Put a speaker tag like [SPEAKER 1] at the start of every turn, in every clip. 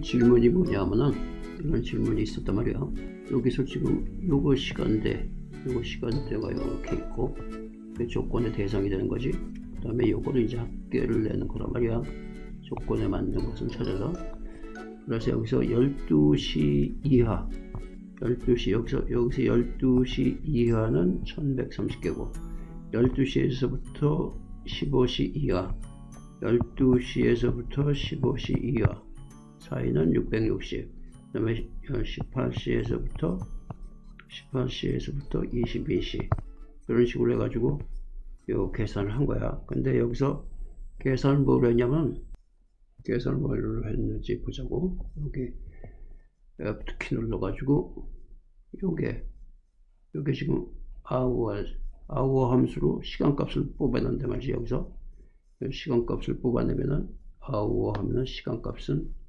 [SPEAKER 1] 그 질문이 뭐냐면은 이런 질문이 있었단 말이야. 여기서 지금 요거 시간대, 요거 시간대가 이렇게 있고 그 조건의 대상이 되는 거지. 그 다음에 요거를 이제 합계를 내는 거란 말이야. 조건에 맞는 것을 찾아서. 그래서 여기서 12시 이하, 12시, 여기서, 여기서 12시 이하는 1130개고, 12시에서부터 15시 이하, 12시에서부터 15시 이하 사이는 660. 그 다음에 18시에서부터 18시에서부터 22시 이런 식으로 해가지고 요 계산을 한 거야. 근데 여기서 계산을 뭘 했냐면 계산을 뭘로 했는지 보자고. 여기 F 키 눌러가지고 요게 요게 지금 hour hour 함수로 시간값을 뽑아낸단 말이지 여기서 시간값을 뽑아내면은 hour 하면은 시간값은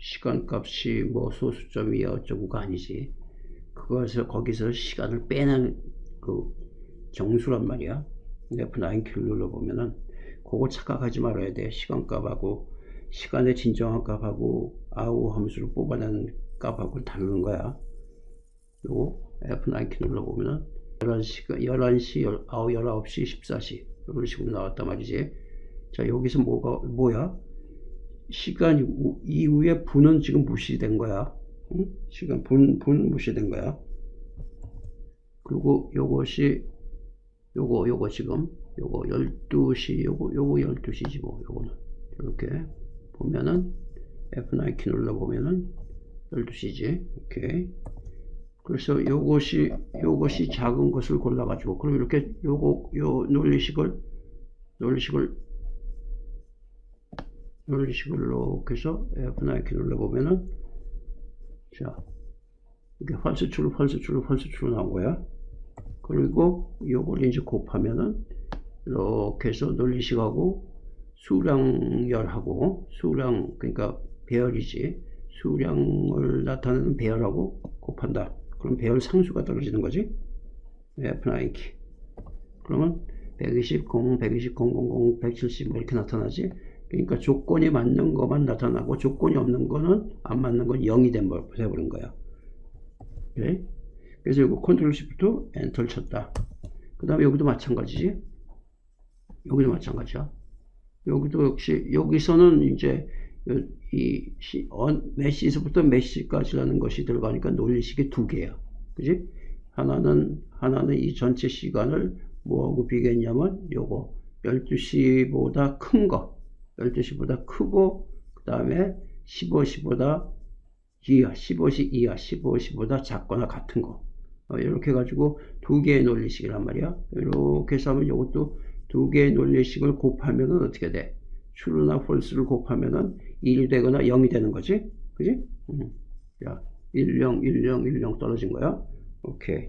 [SPEAKER 1] 시간값이 뭐 소수점이야 어쩌고가 아니지. 그것을 거기서 시간을 빼는 그 정수란 말이야. F9 키 눌러보면은 그거 착각하지 말아야 돼. 시간값하고 시간의 진정한 값하고 아우 함수를 뽑아낸 값하고 다르는 거야. 요거 F9 키 눌러보면은 11시, 11시, 19시, 14시 이런 식으로 나왔단 말이지. 자 여기서 뭐가 뭐야 시간 이후에 분은 지금 무시된 거야. 응? 시간 분, 분 무시된 거야. 그리고 요것이 요거 요거 지금 요거 12시 요거 요거 12시지 뭐 요거는. 이렇게 보면은 F9 키 눌러 보면은 12시지. 오케이. 그래서 요것이 요것이 작은 것을 골라 가지고 그럼 이렇게 요거 요 논리식을 논리식을 논리식을 이렇게 해서 F9 키 눌러 보면은 자 이게 환수출로 환수출로 환수출로 나온 거야. 그리고 요걸 이제 곱하면은 이렇게 해서 논리식하고 수량열하고 수량 그러니까 배열이지. 수량을 나타내는 배열하고 곱한다. 그럼 배열 상수가 떨어지는 거지? F9 키. 그러면 120, 0, 120, 0, 0, 0, 170뭐 이렇게 나타나지 그러니까 조건이 맞는 것만 나타나고 조건이 없는 거는 안 맞는 건 0이 돼버린 거야. 그래? 그래서 이거 컨트롤 시프트 엔터를 쳤다. 그 다음에 여기도 마찬가지지. 여기도 마찬가지야. 여기도 역시 여기서는 이제 이 시, 어, 메시에서부터 메시까지라는 것이 들어가니까 논리식이 두 개야. 그지? 하나는 하나는 이 전체 시간을 뭐하고 비교했냐면 요거 12시보다 큰 거 12시보다 크고 그 다음에 15시보다 이하 15시 이하 15시보다 작거나 같은 거 어, 이렇게 해가지고 두 개의 논리식이란 말이야 이렇게 해서 하면 이것도 두 개의 논리식을 곱하면은 어떻게 돼? true나 false를 곱하면은 1이 되거나 0이 되는 거지? 그지? 음. 야, 1, 0, 1, 0, 1, 0 떨어진 거야. 오케이.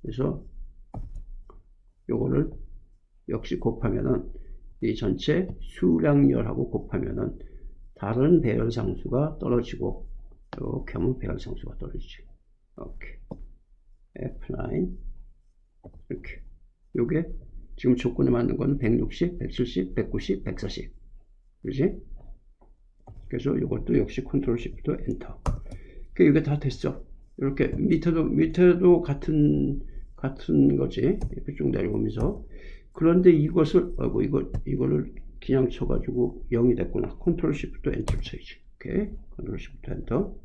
[SPEAKER 1] 그래서 요거를 역시 곱하면은 이 전체 수량열하고 곱하면은 다른 배열 상수가 떨어지고 이렇게 하면 배열 상수가 떨어지지. 오케이. F9 이렇게. 요게 지금 조건에 맞는 거는 160, 170, 190, 140 그지? 그래서 이것도 역시 컨트롤 시프트 엔터. 그 이게 다 됐어. 이렇게 밑에도 밑에도 같은 같은 거지. 이렇게 쭉 내려오면서 그런데 이것을 아이고 이거 이거를 그냥 쳐가지고 0이 됐구나 컨트롤 시프트 엔터 쳐야지 오케이 컨트롤 시프트 엔터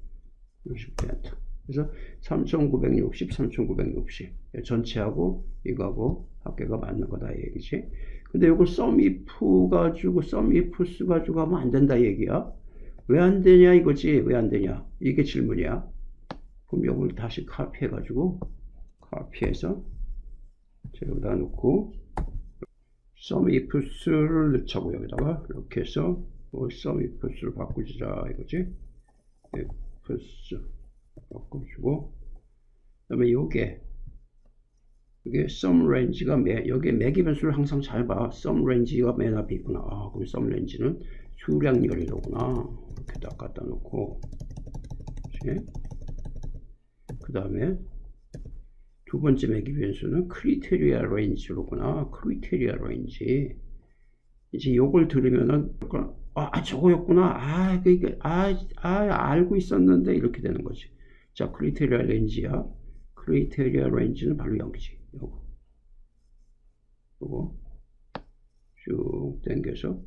[SPEAKER 1] 컨트롤 시프트 엔터 그래서 3960, 3960 전체하고 이거하고 합계가 맞는 거다 이 얘기지. 근데 이걸 썸이프 가지고 썸이프 스 가지고 하면 안 된다 얘기야. 왜 안 되냐 이거지. 왜 안 되냐. 이게 질문이야. 그럼 이걸 다시 카피해 가지고 카피해서 여기다 놓고 썸이프스를 넣자고 여기다가 이렇게 해서 썸이프스를 바꾸자 이거지. ifs 바꿔주고 그 다음에 요게 이게 sum range가 매, 여기 매기 변수를 항상 잘 봐. sum range가 맨 앞에 있구나. 아, 그럼 sum range는 수량열이로구나. 이렇게 딱 갖다 놓고. 그 다음에 두 번째 매기 변수는 criteria range로구나. criteria range. 이제 요걸 들으면은 아, 저거였구나. 아, 그니까, 아, 아, 알고 있었는데, 이렇게 되는 거지. 자, 크리테리아 렌지야. 크리테리아 렌지는 바로 여기지. 요거. 요거. 쭉 당겨서.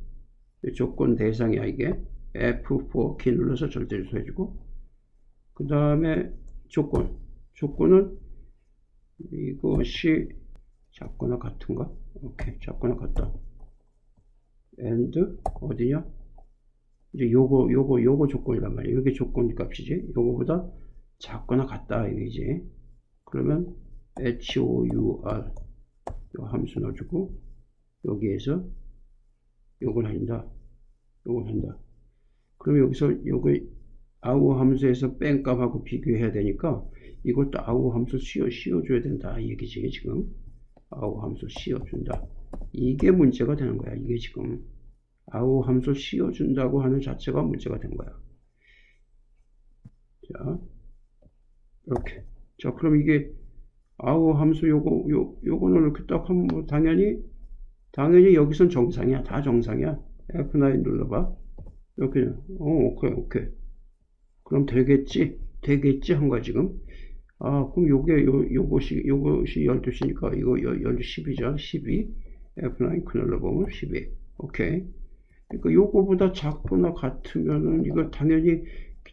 [SPEAKER 1] 조건 대상이야, 이게. F4 키 눌러서 절대주소 해주고. 그 다음에 조건. 조건은 이것이 작거나 같은가? 오케이. 작거나 같다. and 어디냐? 이제 요거 요거 요거 조건이란 말이야. 이게 조건 값이지. 요거보다 작거나 같다 이거지. 그러면 HOUR 요 함수 넣어주고 여기에서 요걸 한다. 요걸 한다. 그럼 여기서 요거 아우 함수에서 뺀 값하고 비교해야 되니까 이것도 아우 함수 씌워 씌워줘야 된다. 이 얘기지 지금. 아우 함수 씌워준다. 이게 문제가 되는 거야 이게 지금. 아우 함수 씌워준다고 하는 자체가 문제가 된 거야. 자 이렇게. 자 그럼 이게 아우 함수 요거 요 요거는 이렇게 딱 하면 뭐 당연히 당연히 여기선 정상이야. 다 정상이야. F9 눌러봐. 이렇게. 어 오케이 오케이. 그럼 되겠지? 되겠지? 한 거야 지금 아 그럼 요게 요, 요것이 요것이 12시니까 이거 12시이죠? 12 F9 그늘로 보면 12 오케이. 그러니까 요거보다 작거나 같으면은 이거 당연히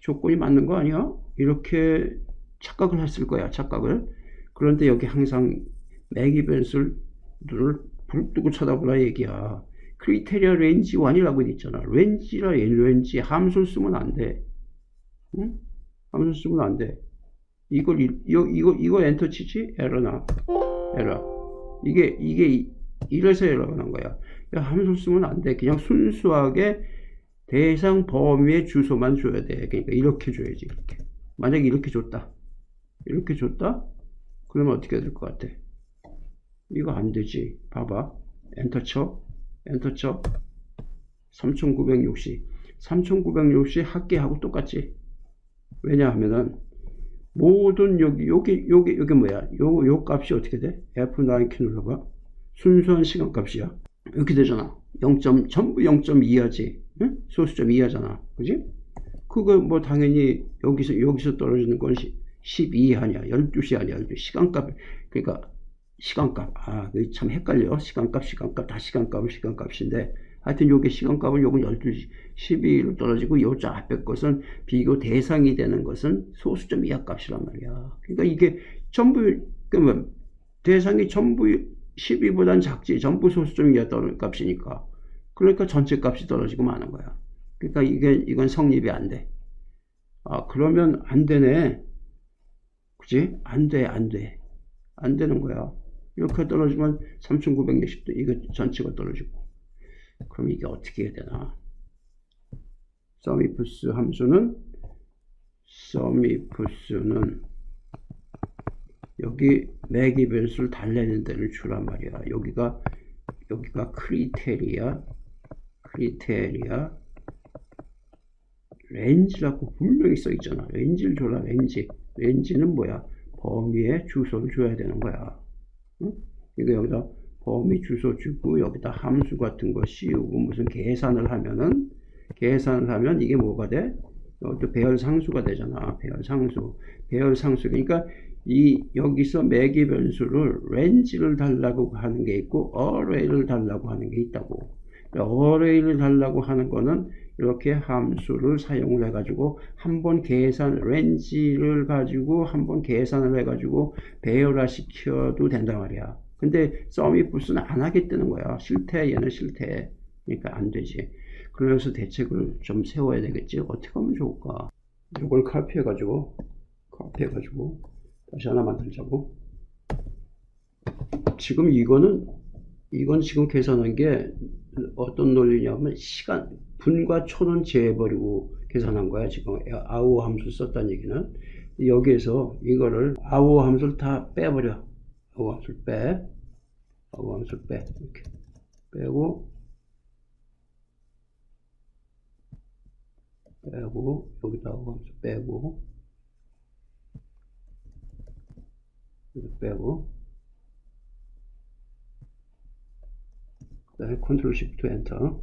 [SPEAKER 1] 조건이 맞는 거 아니야? 이렇게 착각을 했을 거야 착각을. 그런데 여기 항상 매기 변수를 불 끄고 쳐다보라 얘기야. 크리테리아 렌지 1이라고 돼 있잖아. 렌지라 렌지 함수를 쓰면 안 돼. 응? 함수 쓰면 안 돼 이걸 이거 이거 이거 엔터 치지? 에러나 에러 이게 이게 이래서 에러가 난 거야. 함수 쓰면 안 돼. 그냥 순수하게 대상 범위의 주소만 줘야 돼. 그러니까 이렇게 줘야지 이렇게. 만약에 이렇게 줬다. 이렇게 줬다? 그러면 어떻게 될 것 같아? 이거 안 되지. 봐봐. 엔터 쳐. 엔터 쳐. 3960 3960 합계하고 똑같지. 왜냐하면은 모든 여기 여기 여기 여기 뭐야? 요, 요 값이 어떻게 돼? F9 키 눌러봐 순수한 시간 값이야. 이렇게 되잖아. 0. 전부 0.2하지. 응? 소수점 2하잖아. 그지? 그거 뭐 당연히 여기서 여기서 떨어지는 건 12 아니야. 12시 아니야. 12 시간값 그러니까 시간값. 아 참 헷갈려. 시간값 시간값. 다 시간값은 시간값인데 하여튼 요게 시간값은 요건 12시 12로 떨어지고 요 앞에 것은 비교 대상이 되는 것은 소수점 이하 값이란 말이야. 그러니까 이게 전부 그러면 대상이 전부 12보단 작지 전부 소수점 이하 떨어진 값이니까. 그러니까 전체 값이 떨어지고 마는 거야. 그러니까 이게 이건 성립이 안 돼. 아 그러면 안 되네. 그지 안 돼 안 돼. 안 되는 거야. 이렇게 떨어지면 3960도 이거 전체가 떨어지고 그럼 이게 어떻게 해야 되나? 서미프스 함수는 서미프스는 여기 매기 변수를 달래는 데를 주란 말이야. 여기가 여기가 크리테리아 크리테리아 렌즈라고 분명히 써 있잖아. 렌즈를 줘라 렌즈. 렌즈는 뭐야? 범위에 주소를 줘야 되는 거야. 응? 이거 여기다 범위 주소 주고 여기다 함수 같은 거 씌우고 무슨 계산을 하면은 계산을 하면 이게 뭐가 돼? 또 배열 상수가 되잖아. 배열 상수. 배열 상수. 그러니까 이 여기서 매기 변수를 렌즈를 달라고 하는 게 있고 어레이를 달라고 하는 게 있다고. 어레이를 달라고 하는 거는 이렇게 함수를 사용을 해가지고 한번 계산 렌즈를 가지고 한번 계산을 해가지고 배열화 시켜도 된단 말이야. 근데 서미부스는 안 하겠다는 거야. 싫대 얘는 싫대. 그러니까 안 되지. 그래서 대책을 좀 세워야 되겠지. 어떻게 하면 좋을까? 이걸 카피해가지고 카피해가지고 다시 하나 만들자고. 지금 이거는 이건 지금 계산한 게 어떤 논리냐면 시간 분과 초는 제해버리고 계산한 거야 지금 아우 함수 썼다는 얘기는 여기에서 이거를 아우 함수를 다 빼버려 함수를 빼 함수를 빼 이렇게 빼고 빼고 여기다 함수 빼고 이렇게 빼고 그 다음에 컨트롤 시프트 엔터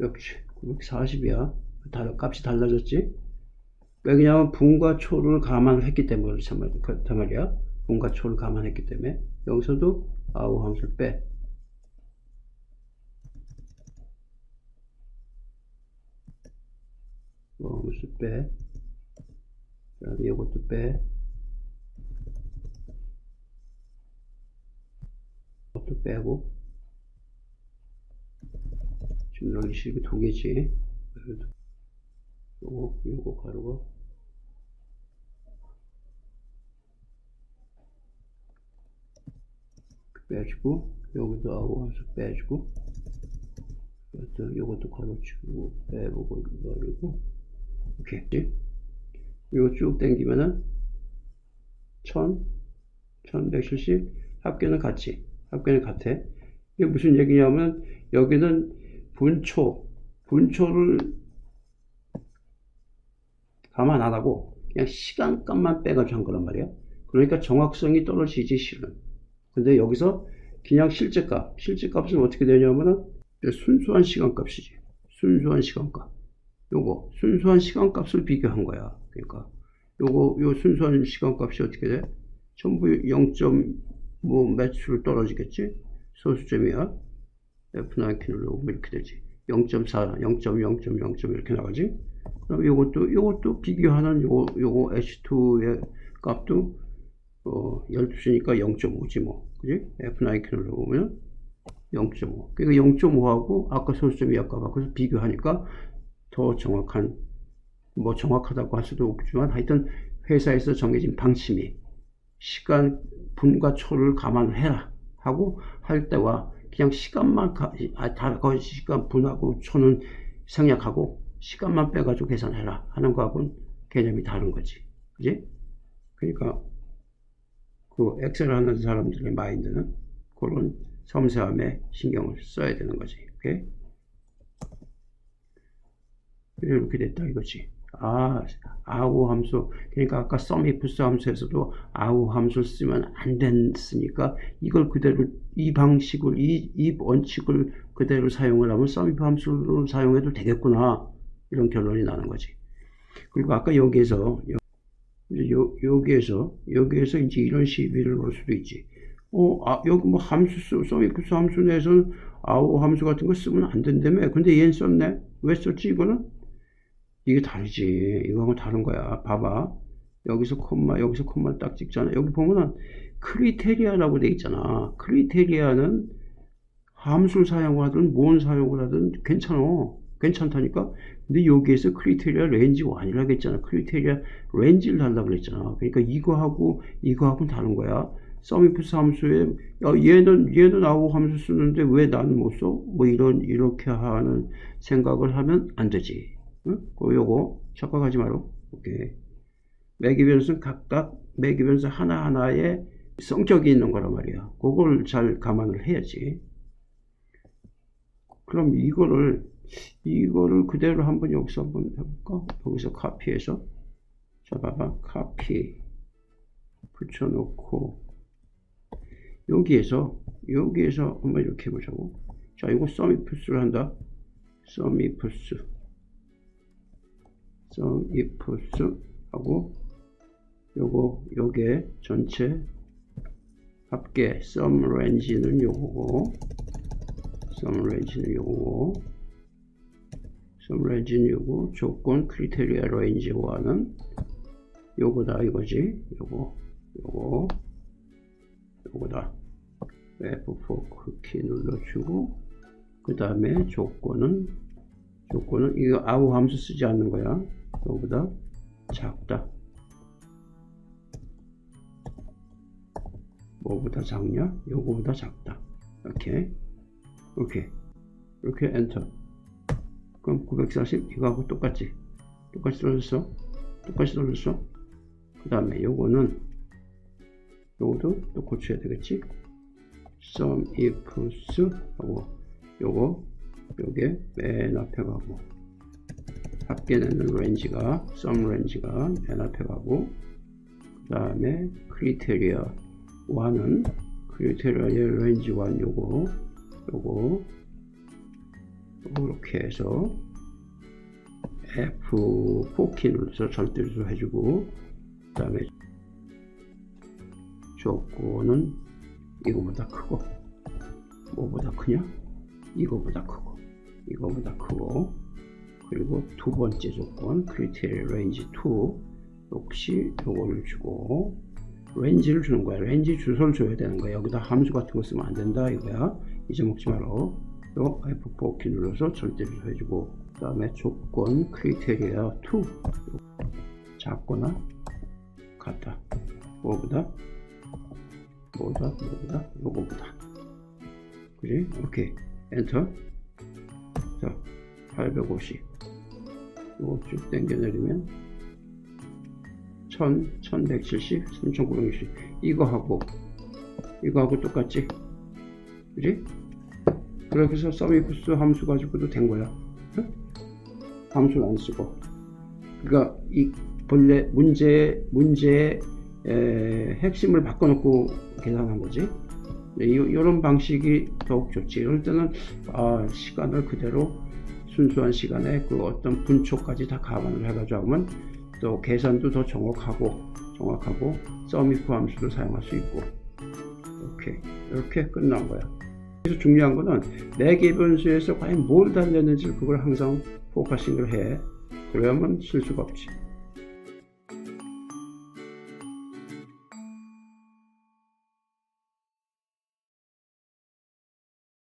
[SPEAKER 1] 역시 940이야. 값이 달라졌지? 왜냐하면 분과 초를 감안을 했기 때문에 그렇단 말이야. 분과 초를 감안했기 때문에 여기서도 아우 함수를 빼. 뭐 함수 빼. 그 다음에 이것도 빼. 이것도 빼고. 지금 여기 식이 두 개지. 요거, 요거 가루가 빼주고 여기도 하고 함수 빼주고 이것도 요것도 가로치고 빼보고 버리고 이렇게. 이거 쭉 당기면은 1000 1170 합계는 같이 합계는 같아. 이게 무슨 얘기냐면 여기는 분초 분초를 감안 안 하고 그냥 시간값만 빼가지고 한 거란 말이야. 그러니까 정확성이 떨어지지 실은 근데 여기서 그냥 실제값, 실제값은 어떻게 되냐면은 순수한 시간값이지. 순수한 시간값. 요거 순수한 시간값을 비교한 거야. 그러니까 요거 요 순수한 시간값이 어떻게 돼? 전부 0.뭐 매출 떨어지겠지? 소수점이야. F9 누르고 이렇게 되지. 0.4, 0.0.0. 이렇게 나가지. 그럼 요것도 요것도 비교하는 요거 요거 H2의 값도 어, 12시니까 0.5지 뭐. 그지? F9 키를 보면 0.5. 그러니까 0.5하고 아까 소수점이 아까 바꿔서 비교하니까 더 정확한, 뭐 정확하다고 할 수도 없지만 하여튼 회사에서 정해진 방침이 시간, 분과 초를 감안을 해라 하고 할 때와 그냥 시간만, 가, 아, 다, 시간 분하고 초는 생략하고 시간만 빼가지고 계산해라 하는 거하고는 개념이 다른 거지. 그지? 그러니까 그 엑셀 하는 사람들의 마인드는 그런 섬세함에 신경을 써야 되는 거지. 오케이? 이렇게 됐다 이거지. 아, 아우 함수. 그러니까 아까 썸이프스 함수에서도 아우 함수를 쓰면 안 됐으니까 이걸 그대로 이 방식을 이, 이 원칙을 그대로 사용을 하면 썸이프 함수를 사용해도 되겠구나. 이런 결론이 나는 거지. 그리고 아까 여기에서 요, 여기에서, 여기에서 이제 이런 시비를 걸 수도 있지. 어, 아, 여기 뭐 함수, 써, 서미크스 함수 내에서 아우 함수 같은 거 쓰면 안 된다며. 근데 얘는 썼네? 왜 썼지, 이거는? 이게 다르지. 이거하고 다른 거야. 봐봐. 여기서 콤마, 여기서 콤마 딱 찍잖아. 여기 보면은 크리테리아라고 돼 있잖아. 크리테리아는 함수를 사용하든 뭔 사용을 하든 괜찮아. 괜찮다니까? 근데 여기에서 크리테리아 레인지 1이라고 했잖아. 크리테리아 레인지를 달라고 그랬잖아. 그러니까 이거하고 이거하고는 다른 거야. 서미프스 함수에 야, 얘는 얘는 아우 함수 쓰는데 왜 나는 못 써? 뭐 이런 이렇게 하는 생각을 하면 안 되지. 응? 그 요거 착각하지 마라. 오케이. 매기 변수는 각각 매기 변수 하나하나에 성격이 있는 거란 말이야. 그걸 잘 감안을 해야지. 그럼 이거를 이거를 그대로 한번 여기서 한번 해볼까? 여기서 카피해서. 자 봐봐. 카피. 붙여놓고. 여기에서 여기에서 한번 이렇게 해보자고. 자 이거 서미프스를 한다. 서미프스. 서미프스 하고 요거 요게 전체 합계 썸 렌지는 요거고 썸 렌지는 요거고 서브레진 요거. 조건 크리테리아 레인지 1은 요거다 이거지. 요거 요거 요거다. F4 키 눌러주고 그 다음에 조건은 조건은 이거 아우 함수 쓰지 않는 거야. 요거보다 작다. 뭐보다 작냐? 요거보다 작다. 이렇게 이렇게 이렇게 엔터. 그럼 940 이거하고 똑같지 똑같이 떨어졌어 똑같이 떨어졌어 그 다음에 요거는 요것도 또 고쳐야 되겠지? sum ifs 하고 요거 요게 맨 앞에 가고 합계되는 렌지가 sum 렌지가 맨 앞에 가고 그 다음에 크리테리아 1은 크리테리아의 렌지 1 요거 요거 이렇게 해서 F4키 눌러서 절대로 해주고 그 다음에 조건은 이거보다 크고 뭐보다 크냐? 이거보다 크고 이거보다 크고 그리고 두 번째 조건 크리테리아 레인지 2 역시 요거를 주고 렌지를 주는 거야. 렌지 주소를 줘야 되는 거야. 여기다 함수 같은 거 쓰면 안 된다 이거야. 잊어먹지 말고. 또 F4 키 눌러서 절대 주소 해주고 그 다음에 조건 크리테리아 2 작거나 같다. 뭐보다? 뭐보다? 뭐보다? 요거보다. 그지? 오케이. 엔터. 자, 850. 요거 쭉 당겨 내리면 1000, 1170, 3960 이거하고 이거하고 똑같지? 그지? 그렇게 해서 서비스 함수 가지고도 된 거야. 응? 함수를 안 쓰고. 그러니까 이 본래 문제 문제의 에, 핵심을 바꿔놓고 계산한 거지. 네, 이, 이런 방식이 더욱 좋지. 이럴 때는 아, 시간을 그대로 순수한 시간에 그 어떤 분초까지 다 감안을 해가지고 하면 또 계산도 더 정확하고 정확하고 서미프 함수도 사용할 수 있고. 오케이. 이렇게 끝난 거야 그래서 중요한 거는 내 기변수에서 과연 뭘 달렸는지 그걸 항상 포커싱을 해. 그래야만 실수가 없지